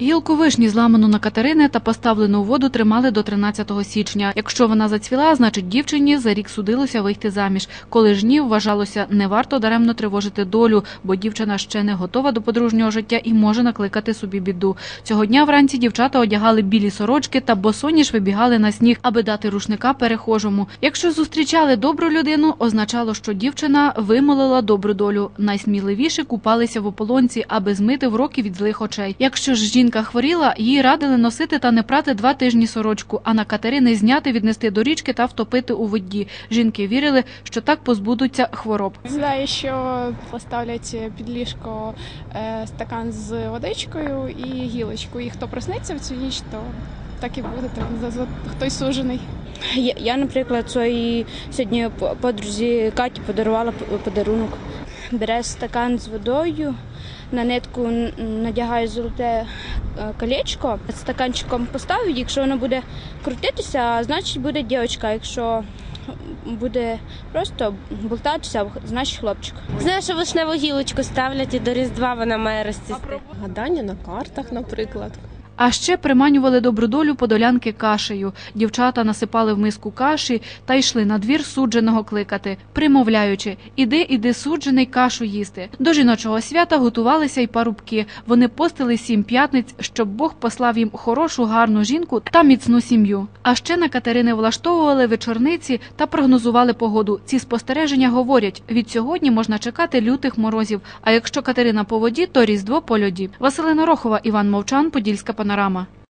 Гілку вишні зламану на Катерини та поставлену у воду тримали до 13 січня. Якщо вона зацвіла, значить дівчині за рік судилося вийти заміж. Коли ж ні, вважалося, не варто даремно тривожити долю, бо дівчина ще не готова до подружнього життя і може накликати собі біду. Цього дня вранці дівчата одягали білі сорочки та босоніж вибігали на сніг, аби дати рушника перехожому. Якщо зустрічали добру людину, означало, що дівчина вимолила добру долю. Найсміливіші купалися в ополонці, аби змити вроки від злих очей. Якщо ж жінка хворіла, їй радили носити та не прати два тижні сорочку, а на Катерини зняти, віднести до річки та втопити у воді. Жінки вірили, що так позбудуться хвороб. Знаю, що поставлять під ліжко е, стакан з водичкою і гілочку. І хто проснеться в цю ніч, то так і буде. То за- хтось сужений. Я, я, наприклад, своїй сьогодні по- подрузі Каті подарувала подарунок. Бере стакан з водою, на нитку надягає золоте колечко, стаканчиком поставить, якщо воно буде крутитися, значить буде дівчинка. Якщо буде просто болтатися, значить хлопчик. Знаю, що вишневу гілочку ставлять і до Різдва вона має розцісти. Гадання на картах, наприклад. А ще приманювали добру долю подолянки кашею. Дівчата насипали в миску каші та йшли на двір судженого кликати, примовляючи «Іди, іди, суджений, кашу їсти». До жіночого свята готувалися й парубки. Вони постили сім п'ятниць, щоб Бог послав їм хорошу, гарну жінку та міцну сім'ю. А ще на Катерини влаштовували вечорниці та прогнозували погоду. Ці спостереження говорять, від сьогодні можна чекати лютих морозів. А якщо Катерина по воді, то Різдво по льоді. Василина Рохова, Іван Мовчан, Подільська панорама.